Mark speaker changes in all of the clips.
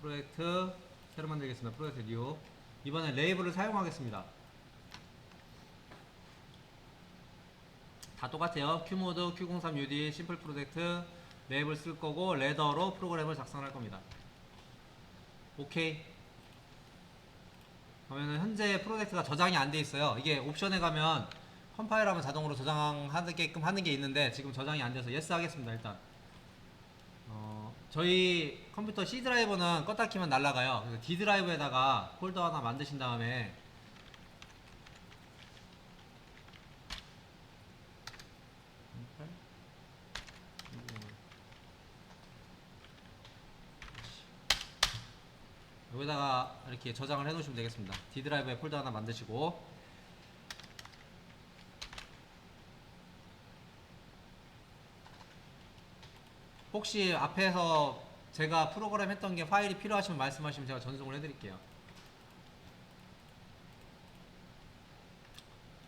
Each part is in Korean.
Speaker 1: 프로젝트 새로 만들겠습니다. 프로젝트 뉴. 이번에 레이블을 사용하겠습니다. 다 똑같아요. Q모드, Q03UD, 심플 프로젝트 레이블 쓸 거고 레더로 프로그램을 작성할 겁니다. 오케이. 그러면은 현재 프로젝트가 저장이 안 돼 있어요. 이게 옵션에 가면 컴파일하면 자동으로 저장하게끔 하는 게 있는데 지금 저장이 안 돼서 예스 하겠습니다. 일단. 어, 저희 컴퓨터 C 드라이브는 껐다 키면 날라가요. 그래서 D 드라이브에다가 폴더 하나 만드신 다음에 여기다가 이렇게 저장을 해 놓으시면 되겠습니다. D 드라이브에 폴더 하나 만드시고 혹시 앞에서 제가 프로그램 했던 게 파일이 필요하시면 말씀하시면 제가 전송을 해드릴게요.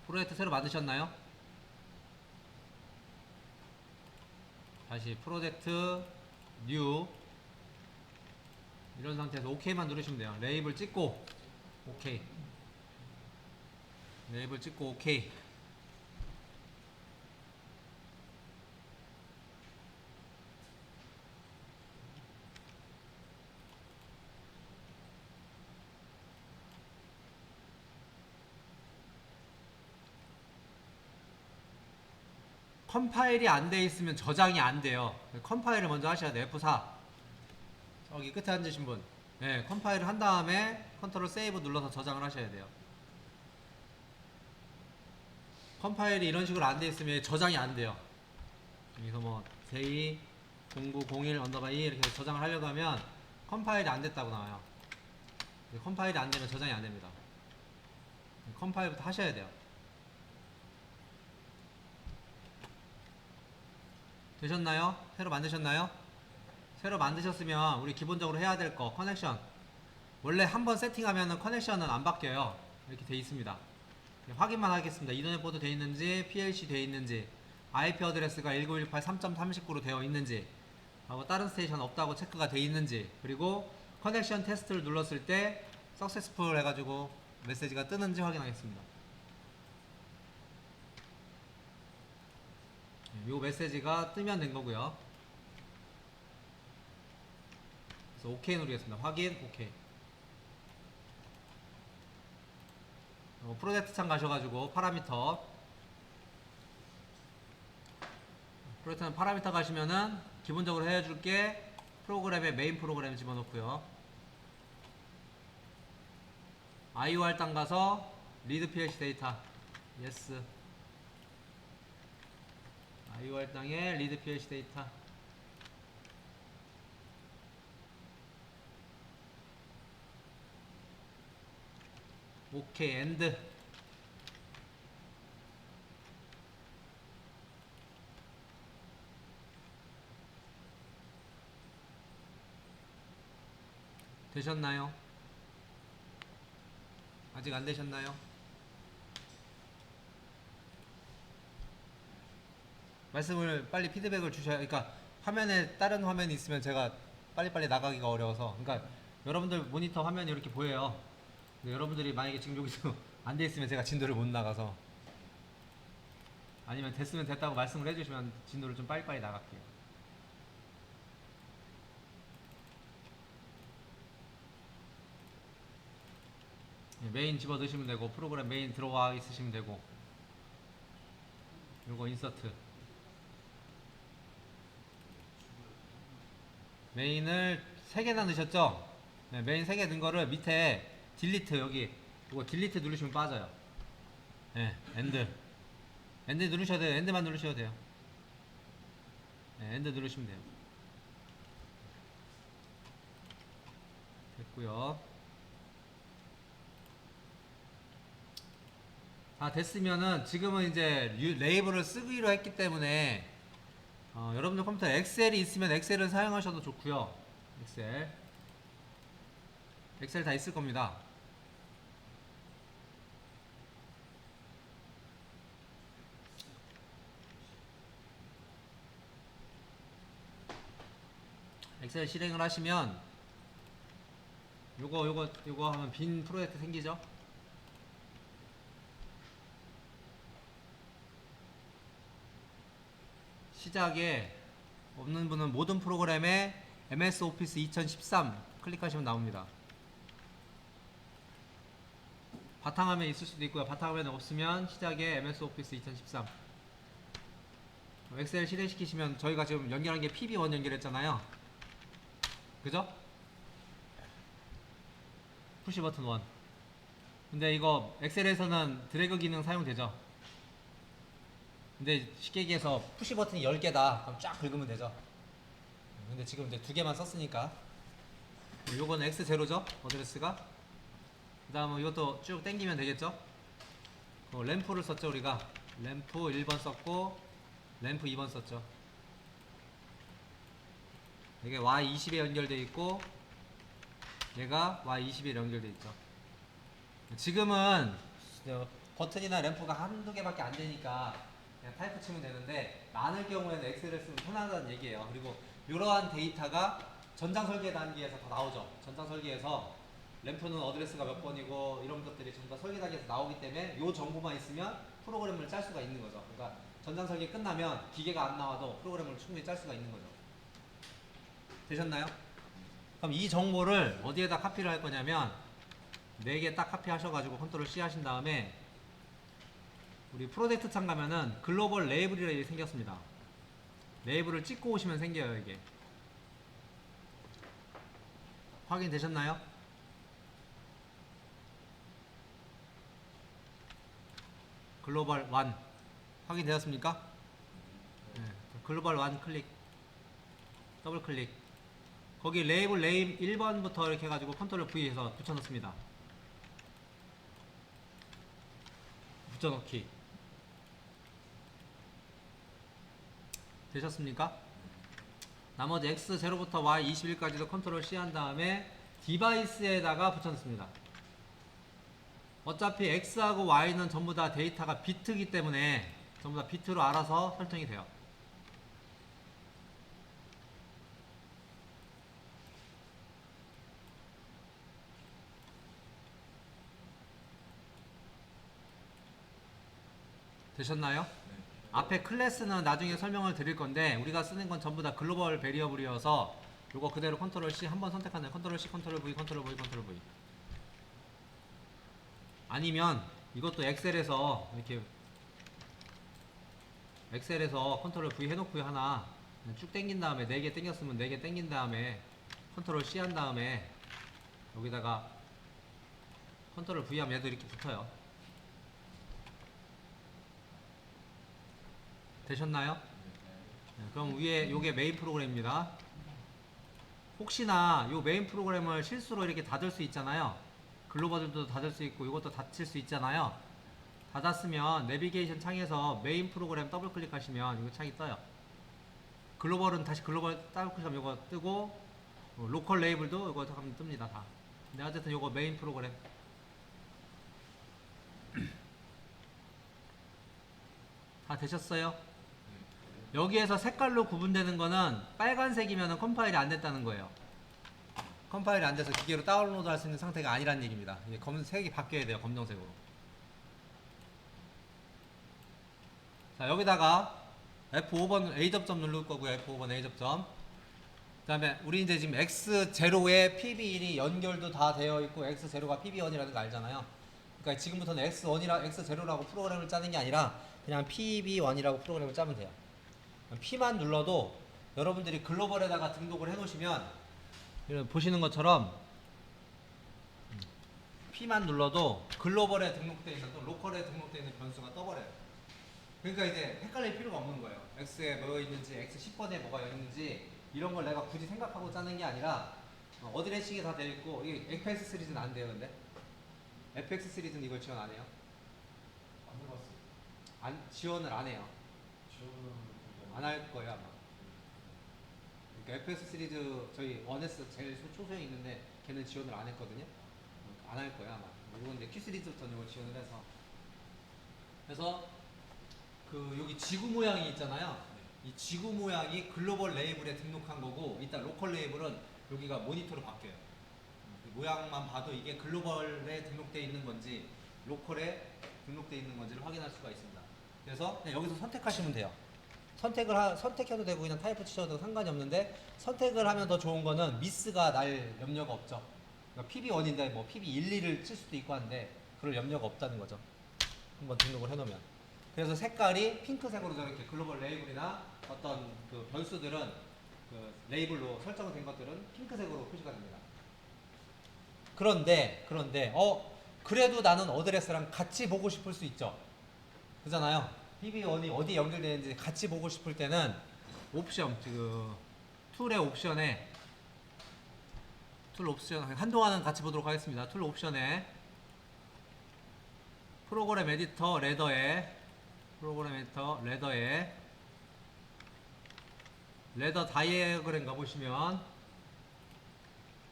Speaker 1: 프로젝트 새로 만드셨나요? 다시 프로젝트 뉴 이런 상태에서 OK만 누르시면 돼요. 레이블 찍고 OK 레이블 찍고 OK 컴파일이 안 돼 있으면 저장이 안 돼요. 컴파일을 먼저 하셔야 돼요. F4. 저기 끝에 앉으신 분. 네, 컴파일을 한 다음에 컨트롤 세이브 눌러서 저장을 하셔야 돼요. 컴파일이 이런 식으로 안 돼 있으면 저장이 안 돼요. 여기서 뭐 j 0901 언더바 2 이렇게 저장을 하려고 하면 컴파일이 안 됐다고 나와요. 컴파일이 안 되면 저장이 안 됩니다. 컴파일부터 하셔야 돼요. 되셨나요? 새로 만드셨나요? 새로 만드셨으면 우리 기본적으로 해야 될 거 커넥션. 원래 한번 세팅하면 커넥션은 안 바뀌어요. 이렇게 돼 있습니다. 확인만 하겠습니다. 이더넷 보드 돼 있는지 PLC 돼 있는지 IP 어드레스가 1918 3.39로 되어 있는지 하고 다른 스테이션 없다고 체크가 돼 있는지 그리고 커넥션 테스트를 눌렀을 때 석세스풀 해가지고 메시지가 뜨는지 확인하겠습니다 이 메시지가 뜨면 된 거고요. 그래서 OK 누르겠습니다. 확인, OK. 어, 프로젝트 창 가셔가지고 파라미터. 프로젝트는 파라미터 가시면은 기본적으로 해줄 게 프로그램에 메인 프로그램 집어넣고요. IO 할당 가서 리드 PLC 데이터. 예스. 할당에 리드 PLC 데이터 오케이 엔드 되셨나요? 아직 안 되셨나요? 말씀을 빨리 피드백을 주셔야 그러니까 화면에 다른 화면이 있으면 제가 빨리빨리 나가기가 어려워서. 그러니까 여러분들 모니터 화면이 이렇게 보여요. 근데 여러분들이 만약에 지금 여기서 안 돼 있으면 제가 진도를 못 나가서. 아니면 됐으면 됐다고 말씀을 해주시면 진도를 좀 빨리빨리 나갈게요. 네, 메인 집어 넣으시면 되고 프로그램 메인 들어가 있으시면 되고. 요거 인서트 메인을 3개나 넣으셨죠? 네, 메인 3개 넣은 거를 밑에 딜리트 여기 이거 딜리트 누르시면 빠져요. 네, 엔드. 엔드 누르셔야 돼요. 엔드만 누르셔야 돼요. 네, 엔드 누르시면 돼요. 됐고요. 다 됐으면은 지금은 이제 유- 레이블을 쓰기로 했기 때문에 어, 여러분들 컴퓨터에 엑셀이 있으면 엑셀을 사용하셔도 좋고요. 엑셀. 엑셀 다 있을 겁니다. 엑셀 실행을 하시면 요거 요거 요거 하면 빈 프로젝트 생기죠? 시작에 없는 분은 모든 프로그램에 MS 오피스 2013 클릭하시면 나옵니다. 바탕화면에 있을 수도 있고요. 바탕화면에 없으면 시작에 MS 오피스 2013 엑셀 실행시키시면 저희가 지금 연결한 게 PB1 연결했잖아요. 그죠? 푸시 버튼 1. 근데 이거 엑셀에서는 드래그 기능 사용되죠. 근데 쉽게 얘기해서 푸시 버튼이 10개다. 그럼 쫙 긁으면 되죠. 근데 지금 이제 두 개만 썼으니까. 요건 X0죠. 어드레스가. 그 다음은 이것도 쭉 당기면 되겠죠. 어, 램프를 썼죠 우리가. 램프 1번 썼고 램프 2번 썼죠. 이게 Y20에 연결돼 있고 얘가 Y21에 연결돼 있죠. 지금은 저 버튼이나 램프가 한두 개밖에 안 되니까 그냥 타이프 치면 되는데 많을 경우에는 엑셀을 쓰면 편하다는 얘기예요. 그리고 이러한 데이터가 전장 설계 단계에서 다 나오죠. 전장 설계에서 램프는 어드레스가 몇 번이고 이런 것들이 전부 다 설계 단계에서 나오기 때문에 이 정보만 있으면 프로그램을 짤 수가 있는 거죠. 그러니까 전장 설계 끝나면 기계가 안 나와도 프로그램을 충분히 짤 수가 있는 거죠. 되셨나요? 그럼 이 정보를 어디에다 카피를 할 거냐면 네개딱 카피 하셔가지고 컨트롤 C 하신 다음에 우리 프로젝트 창 가면은 글로벌 레이블이라 생겼습니다. 레이블을 찍고 오시면 생겨요 이게. 확인되셨나요? 글로벌 1 확인되었습니까? 네, 글로벌 1 클릭 더블 클릭 거기 레이블 네임 1번부터 이렇게 해가지고 컨트롤 V 해서 붙여넣습니다. 붙여넣기. 되셨습니까? 나머지 X0부터 Y21까지도 컨트롤 C 한 다음에 디바이스에다가 붙여넣습니다. 어차피 X하고 Y는 전부 다 데이터가 비트이기 때문에 전부 다 비트로 알아서 설정이 돼요. 되셨나요? 앞에 클래스는 나중에 설명을 드릴 건데 우리가 쓰는 건 전부 다 글로벌 베리어블이어서 요거 그대로 컨트롤 C 한 번 선택하는 컨트롤 C 컨트롤 V 컨트롤 V 컨트롤 V. 아니면 이것도 엑셀에서 이렇게 엑셀에서 컨트롤 V 해놓고 하나 쭉 당긴 다음에 4개 당겼으면 4개 당긴 다음에 컨트롤 C 한 다음에 여기다가 컨트롤 V 하면 얘도 이렇게 붙어요 되셨나요? 네, 그럼 위에 요게 메인 프로그램입니다. 혹시나 요 메인 프로그램을 실수로 이렇게 닫을 수 있잖아요. 글로벌도 닫을 수 있고 이것도 닫힐 수 있잖아요. 닫았으면 내비게이션 창에서 메인 프로그램 더블 클릭하시면 이거 창이 떠요. 글로벌은 다시 글로벌 더블 클릭하면 이거 뜨고 어, 로컬 레이블도 이거 하면 뜹니다 다. 근데 어쨌든 요거 메인 프로그램 다 되셨어요? 여기에서 색깔로 구분되는 거는 빨간색이면 컴파일이 안 됐다는 거예요. 컴파일이 안 돼서 기계로 다운로드 할 수 있는 상태가 아니란 얘기입니다. 이게 검색이 바뀌어야 돼요. 검정색으로. 자, 여기다가 F5번 A 접점 누를 거고요. F5번 A 접점. 그 다음에 우리 이제 지금 X0에 PB1이 연결도 다 되어 있고 X0가 PB1이라는 거 알잖아요. 그러니까 지금부터는 X1이라 X0라고 프로그램을 짜는 게 아니라 그냥 PB1이라고 프로그램을 짜면 돼요. P만 눌러도 여러분들이 글로벌에다가 등록을 해 놓으시면 이런 보시는 것처럼 음, P만 눌러도 글로벌에 등록되어 있는 또 로컬에 등록되어 있는 변수가 떠버려요. 그러니까 이제 헷갈릴 필요가 없는 거예요. X에 뭐 있는지, X10번에 뭐가 있는지 이런 걸 내가 굳이 생각하고 짜는 게 아니라 어, 어드레싱이 다 되어 있고 이게 FX 시리즈는 안 돼요, 근데 FX 시리즈는 이걸 지원 안 해요.
Speaker 2: 안 해봤어.
Speaker 1: 안 지원을 안 해요.
Speaker 2: 지원은
Speaker 1: 안 할 거예요 아마. 그러니까 FS 시리즈 저희 1S 제일 소- 초소형 있는데 걔는 지원을 안 했거든요. 안 할 거예요 아마. 이건 이제 Q 시리즈부터는 지원을 해서. 그래서 그 여기 지구 모양이 있잖아요. 이 지구 모양이 글로벌 레이블에 등록한 거고 이따 로컬 레이블은 여기가 모니터로 바뀌어요. 모양만 봐도 이게 글로벌에 등록되어 있는 건지 로컬에 등록되어 있는 건지를 확인할 수가 있습니다. 그래서 그냥 여기서 선택하시면 돼요. 선택을 하, 선택해도 되고 그냥 타이프 치셔도 상관이 없는데 선택을 하면 더 좋은 거는 미스가 날 염려가 없죠. 그러니까 PB1인데 뭐 PB12를 칠 수도 있고 한데 그럴 염려가 없다는 거죠. 한번 등록을 해놓으면. 그래서 색깔이 핑크색으로 저렇게 글로벌 레이블이나 어떤 그 변수들은 그 레이블로 설정된 것들은 핑크색으로 표시가 됩니다. 그런데 그런데 어 그래도 나는 어드레스랑 같이 보고 싶을 수 있죠. 그잖아요. PB1이 어디 연결되는지 같이 보고 싶을 때는 옵션 그 툴의 옵션에 툴 옵션 한동안은 같이 보도록 하겠습니다. 툴 옵션에 프로그램 에디터 레더에 프로그램 에디터 레더에 레더 다이어그램 가보시면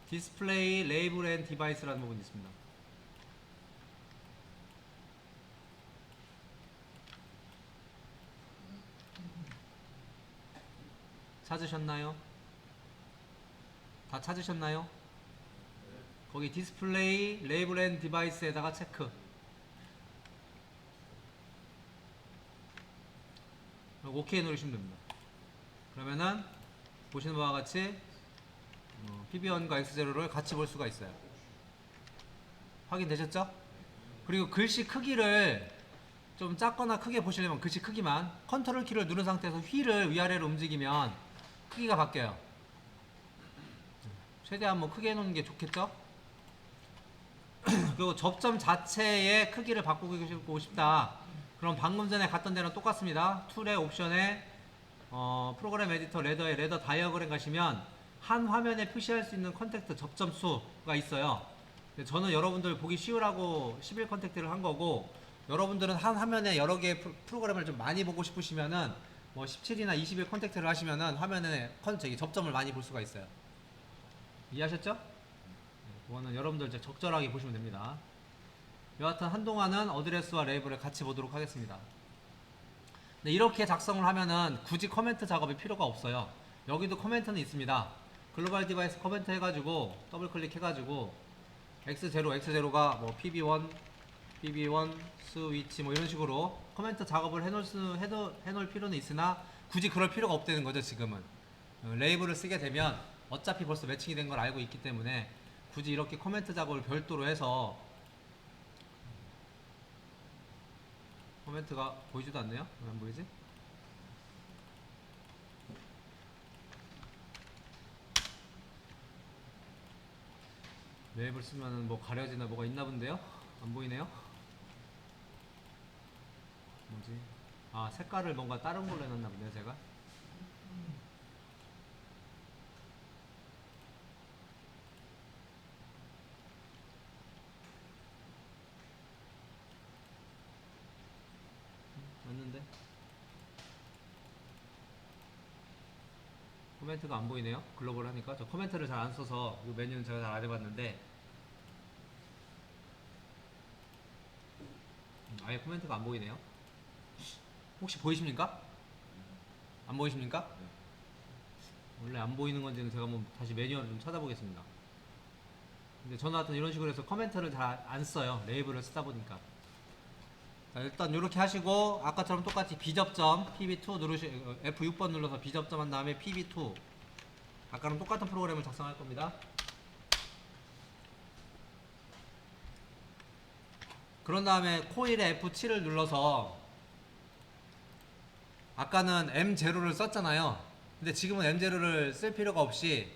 Speaker 1: 디스플레이 레이블 앤 디바이스라는 부분이 있습니다. 찾으셨나요? 다 찾으셨나요? 거기 디스플레이 레이블 앤 디바이스에다가 체크 그리고 OK 누르시면 됩니다. 그러면은 보시는 바와 같이 어, PB1과 X0를 같이 볼 수가 있어요. 확인되셨죠? 그리고 글씨 크기를 좀 작거나 크게 보시려면 글씨 크기만 컨트롤 키를 누른 상태에서 휠을 위아래로 움직이면 크기가 바뀌어요. 최대한 뭐 크게 해놓는 게 좋겠죠? 그리고 접점 자체의 크기를 바꾸고 싶다. 그럼 방금 전에 갔던 데랑 똑같습니다. 툴의 옵션에 어, 프로그램 에디터 레더에 레더 다이어그램 가시면 한 화면에 표시할 수 있는 컨택트 접점 수가 있어요. 저는 여러분들 보기 쉬우라고 11 컨택트를 한 거고 여러분들은 한 화면에 여러 개의 프로- 프로그램을 좀 많이 보고 싶으시면은 뭐 17이나 21 컨택트를 하시면은 화면에 컨 저기 접점을 많이 볼 수가 있어요. 이해하셨죠? 네, 그거는 여러분들 이제 적절하게 보시면 됩니다. 여하튼 한동안은 어드레스와 레이블을 같이 보도록 하겠습니다. 네, 이렇게 작성을 하면은 굳이 커멘트 작업이 필요가 없어요. 여기도 커멘트는 있습니다. 글로벌 디바이스 커멘트 해가지고 더블 클릭해가지고 x0, x0가 뭐 pb1, pb1 스위치 뭐 이런 식으로 커멘트 작업을 해놓을 수 해도, 해놓을 필요는 있으나 굳이 그럴 필요가 없다는 거죠 지금은. 어, 레이블을 쓰게 되면 어차피 벌써 매칭이 된 걸 알고 있기 때문에 굳이 이렇게 커멘트 작업을 별도로 해서 코멘트가 보이지도 않네요? 왜 안 보이지? 맵을 쓰면은 뭐 가려지나 뭐가 있나 본데요? 안 보이네요? 뭐지? 아 색깔을 뭔가 다른 걸로 해놨나 본데요 제가? 맞는데? 코멘트가 안 보이네요. 글로벌 하니까 저 코멘트를 잘 안 써서 이 메뉴는 제가 잘 안 해봤는데 음, 아예 코멘트가 안 보이네요. 혹시 보이십니까? 안 보이십니까? 원래 안 보이는 건지는 제가 한번 다시 매뉴얼을 좀 찾아보겠습니다. 근데 저는 하여튼 이런 식으로 해서 코멘트를 잘 안 써요. 레이블을 쓰다 보니까. 자, 일단 이렇게 하시고 아까처럼 똑같이 비접점 PB2 누르시 어, F6번 눌러서 비접점 한 다음에 PB2 아까랑 똑같은 프로그램을 작성할 겁니다. 그런 다음에 코일에 F7을 눌러서 아까는 M0를 썼잖아요. 근데 지금은 M0를 쓸 필요가 없이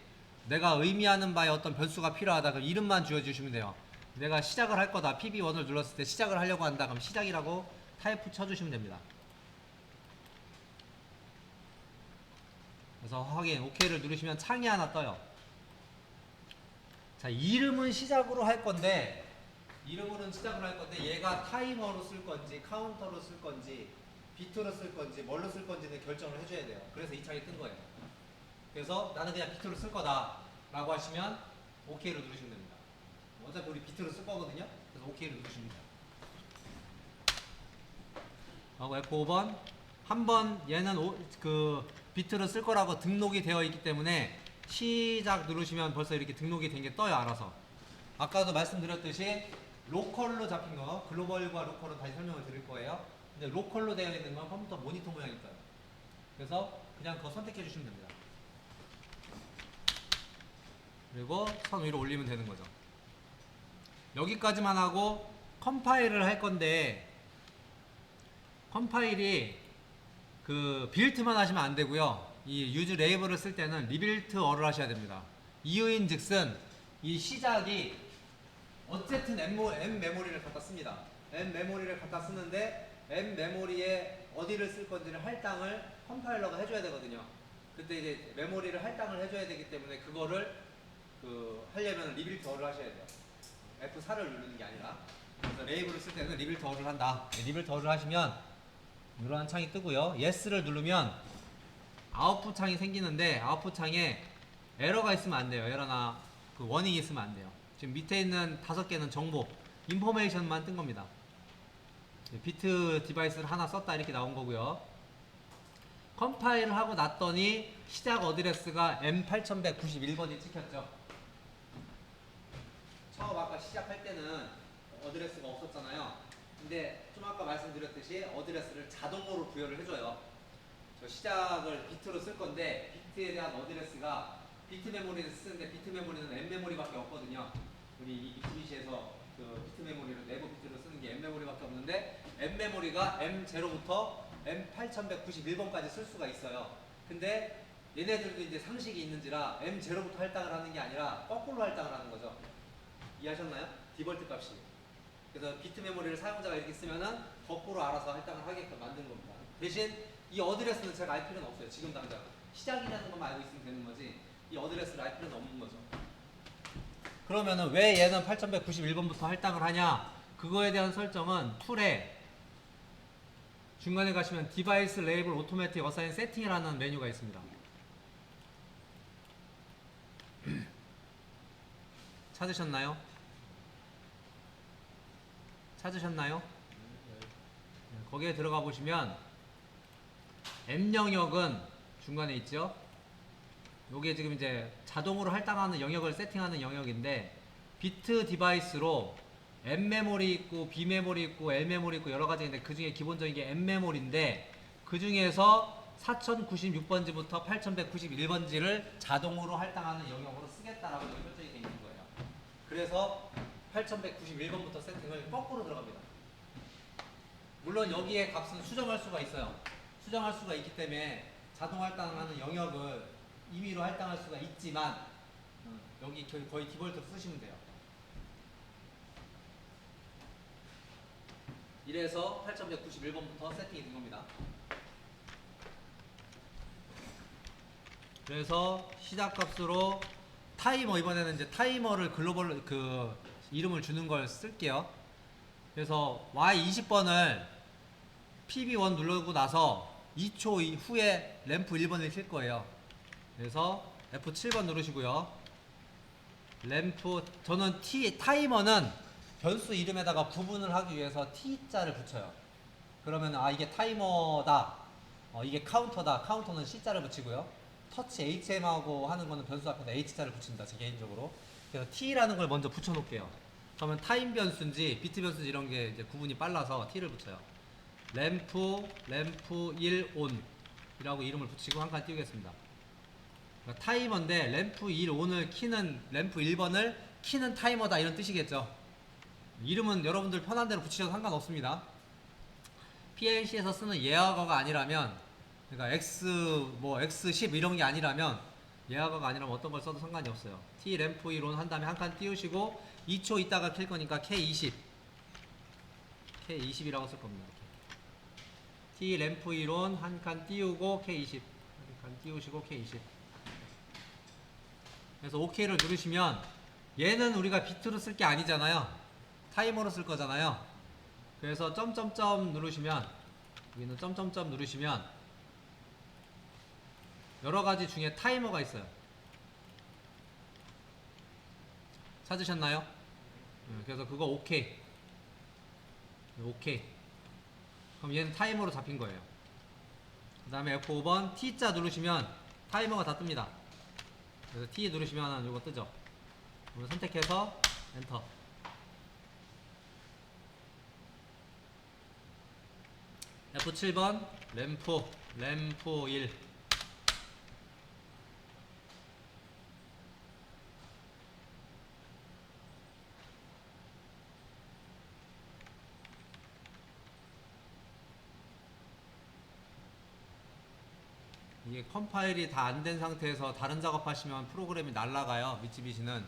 Speaker 1: 내가 의미하는 바에 어떤 변수가 필요하다 그럼 이름만 지어주시면 돼요. 내가 시작을 할 거다. PB1을 눌렀을 때 시작을 하려고 한다. 그럼 시작이라고 타이프 쳐주시면 됩니다. 그래서 확인, OK를 누르시면 창이 하나 떠요. 자, 이름은 시작으로 할 건데, 이름으로는 시작을 할 건데, 얘가 타이머로 쓸 건지, 카운터로 쓸 건지, 비트로 쓸 건지, 뭘로 쓸 건지는 결정을 해줘야 돼요. 그래서 이 창이 뜬 거예요. 그래서 나는 그냥 비트로 쓸 거다. 라고 하시면, OK를 누르시면 됩니다. 어차피 우리 비트로 쓸 거거든요. 그래서 OK를 누르십니다. 하고 F5번 한 번 얘는 오, 그 비트를 쓸 거라고 등록이 되어 있기 때문에 시작 누르시면 벌써 이렇게 등록이 된 게 떠요 알아서 아까도 말씀드렸듯이 로컬로 잡힌 거 글로벌과 로컬은 다시 설명을 드릴 거예요. 근데 로컬로 되어 있는 건 컴퓨터 모니터 모양일 거예요. 그래서 그냥 그거 선택해 주시면 됩니다. 그리고 선 위로 올리면 되는 거죠. 여기까지만 하고 컴파일을 할 건데 컴파일이 그 빌트만 하시면 안 되고요. 이 유즈 레이블을 쓸 때는 리빌트 어를 하셔야 됩니다. 이유인 즉슨 이 시작이 어쨌든 M, 모- M 메모리를 갖다 씁니다. M 메모리를 갖다 쓰는데 M 메모리에 어디를 쓸 건지를 할당을 컴파일러가 해줘야 되거든요. 그때 이제 메모리를 할당을 해줘야 되기 때문에 그거를 그 하려면 리빌트어를 하셔야 돼요. F4를 누르는 게 아니라 그래서 레이블을 쓸 때는 리빌트어를 한다. 네, 리빌트어를 하시면 이러한 창이 뜨고요. Yes를 누르면 아웃풋 창이 생기는데 아웃풋 창에 에러가 있으면 안 돼요. 에러나 그 워닝이 있으면 안 돼요. 지금 밑에 있는 다섯 개는 정보, 인포메이션만 뜬 겁니다. 네, 비트 디바이스를 하나 썼다 이렇게 나온 거고요. 컴파일을 하고 났더니 시작 어드레스가 M8191번이 찍혔죠. 처음 아까 시작할 때는 어드레스가 없었잖아요. 근데 좀 아까 말씀드렸듯이 어드레스를 자동으로 부여를 해줘요. 저 시작을 비트로 쓸 건데 비트에 대한 어드레스가 비트 메모리를 쓰는데 비트 메모리는 M 메모리밖에 없거든요. 우리 이 미쓰비시에서 그 비트 메모리를 내부 비트로 쓰는 게 M 메모리밖에 없는데 M 메모리가 M0부터 M8191번까지 쓸 수가 있어요. 근데 얘네들도 이제 상식이 있는지라 M0부터 할당을 하는 게 아니라 거꾸로 할당을 하는 거죠. 이해하셨나요? 디벌트 값이. 그래서 비트 메모리를 사용자가 이렇게 쓰면은 거꾸로 알아서 할당을 하게끔 만든 겁니다. 대신 이 어드레스는 제가 알 필요는 없어요. 지금 당장 시작이라는 것만 알고 있으면 되는 거지 이 어드레스를 알 필요는 없는 거죠. 그러면은 왜 얘는 8191번부터 할당을 하냐? 그거에 대한 설정은 툴에 중간에 가시면 디바이스 레이블 오토매틱 어사인 세팅이라는 메뉴가 있습니다. 찾으셨나요? 찾으셨나요? 네, 거기에 들어가 보시면 M 영역은 중간에 있죠. 요게 지금 이제 자동으로 할당하는 영역을 세팅하는 영역인데 비트 디바이스로 M 메모리 있고 B 메모리 있고 L 메모리 있고 여러 가지 있는데 그 중에 기본적인 게 M 메모리인데 그 중에서 4096번지부터 8191번지를 자동으로 할당하는 영역으로 쓰겠다라고 설정이 되어 있는 거예요. 그래서 8191번부터 세팅을 거꾸로 들어갑니다. 물론 여기에 값은 수정할 수가 있어요. 수정할 수가 있기 때문에 자동 할당하는 영역을 임의로 할당할 수가 있지만 어, 여기 거의, 디폴트로 쓰시면 돼요. 이래서 8191번부터 세팅이 된 겁니다. 그래서 시작 값으로 타이머 이번에는 이제 타이머를 글로벌 그 이름을 주는 걸 쓸게요. 그래서 Y20번을 PB1 누르고 나서 2초 이- 후에 램프 1번을 킬 거예요. 그래서 F7번 누르시고요. 램프 저는 T 타이머는 변수 이름에다가 구분을 하기 위해서 T자를 붙여요. 그러면 아 이게 타이머다. 어, 이게 카운터다. 카운터는 C자를 붙이고요. 터치 HM하고 하는 거는 변수 앞에다 H자를 붙입니다. 제 개인적으로. 그래서 T라는 걸 먼저 붙여 놓을게요. 그러면 타임 변수인지 비트 변수인지 이런 게 이제 구분이 빨라서 T를 붙여요. 램프 램프 1 온이라고 이름을 붙이고 한 칸 띄우겠습니다. 그러니까 타이머인데 램프 1 온을 키는 램프 1번을 키는 타이머다 이런 뜻이겠죠. 이름은 여러분들 편한 대로 붙이셔도 상관없습니다. PLC에서 쓰는 예약어가 아니라면 그러니까 X 뭐 X10 이런 게 아니라면 예약어가 아니라면 어떤 걸 써도 상관이 없어요. T 램프 1온 한 다음에 한 칸 띄우시고 2초 있다가 킬 거니까 K20 K20이라고 쓸 겁니다. 이렇게. T 램프 1온 한칸 띄우고 K20 한 칸 띄우시고 K20 그래서 OK를 누르시면 얘는 우리가 비트로 쓸 게 아니잖아요. 타이머로 쓸 거잖아요. 그래서 점점점 누르시면 여기는 점점점 누르시면 여러 가지 중에 타이머가 있어요. 찾으셨나요? 네, 그래서 그거 오케이. 네, 오케이. 그럼 얘는 타이머로 잡힌 거예요. 그 다음에 F5번 T자 누르시면 타이머가 다 뜹니다. 그래서 T 누르시면 이거 뜨죠. 선택해서 엔터. F7번 램프 램프 1 이게 컴파일이 다 안 된 상태에서 다른 작업하시면 프로그램이 날라가요 미츠비시는.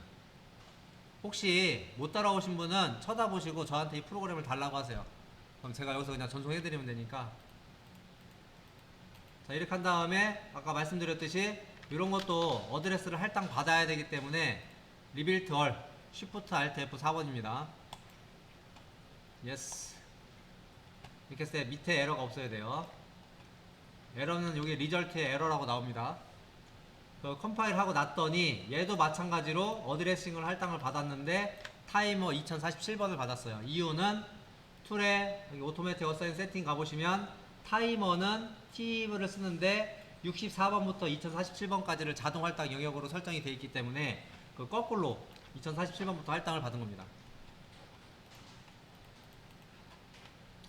Speaker 1: 혹시 못 따라오신 분은 쳐다보시고 저한테 이 프로그램을 달라고 하세요 그럼 제가 여기서 그냥 전송해드리면 되니까. 자 이렇게 한 다음에 아까 말씀드렸듯이 이런 것도 어드레스를 할당 받아야 되기 때문에 리빌트 얼 쉬프트 알트 F4번입니다. 예스. 이렇게 했을 때 밑에 에러가 없어야 돼요. 에러는 여기 리절트에 에러라고 나옵니다. 그 컴파일 하고 났더니 얘도 마찬가지로 어드레싱을 할당을 받았는데 타이머 2047번을 받았어요. 이유는 툴에 여기 오토매틱 어사인 세팅 가보시면 타이머는 팁을 쓰는데 64번부터 2047번까지를 자동 할당 영역으로 설정이 되어 있기 때문에 그 거꾸로 2047번부터 할당을 받은 겁니다.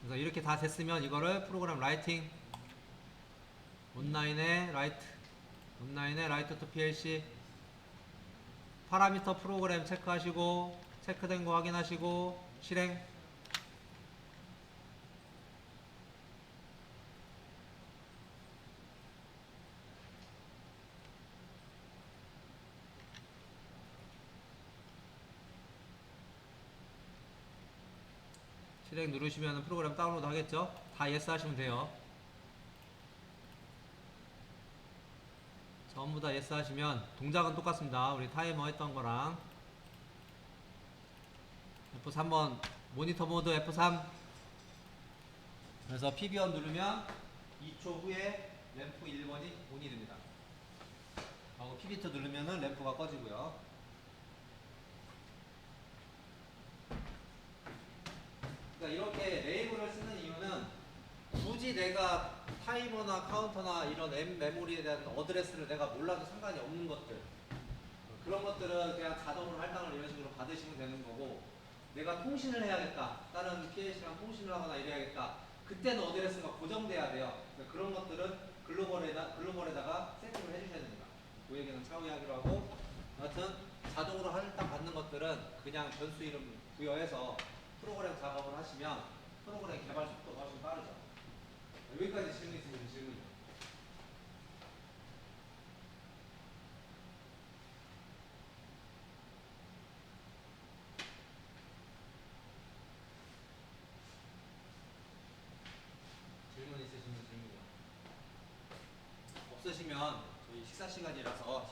Speaker 1: 그래서 이렇게 다 됐으면 이거를 프로그램 라이팅 온라인에 라이트 온라인에 라이트 투 PLC 파라미터 프로그램 체크하시고 체크된 거 확인하시고 실행 실행 누르시면 프로그램 다운로드 하겠죠? 다 예스 하시면 돼요. 전부 다 예스 하시면 동작은 똑같습니다. 우리 타이머 했던 거랑 F3번 모니터 모드 F3 그래서 PB원 누르면 2초 후에 램프 1번이 온이 됩니다. 하고 PB2 누르면은 램프가 꺼지고요. 그러니까 이렇게 레이블을 쓰는 이유는 굳이 내가 타이머나 카운터나 이런 M 메모리에 대한 어드레스를 내가 몰라도 상관이 없는 것들. 그런 것들은 그냥 자동으로 할당을 이런 식으로 받으시면 되는 거고 내가 통신을 해야겠다. 다른 PLC랑 통신을 하거나 이래야겠다. 그때는 어드레스가 고정돼야 돼요. 그러니까 그런 것들은 글로벌에다, 글로벌에다가 세팅을 해주셔야 됩니다. 그 얘기는 차후에 하기로 하고. 여하튼 자동으로 할당 받는 것들은 그냥 변수 이름 부여해서 프로그램 작업을 하시면 프로그램 개발 속도가 훨씬 빠르죠. 여기까지 질문 있으면 질문이요. 질문 있으시면 질문이요. 없으시면 저희 식사 시간이라서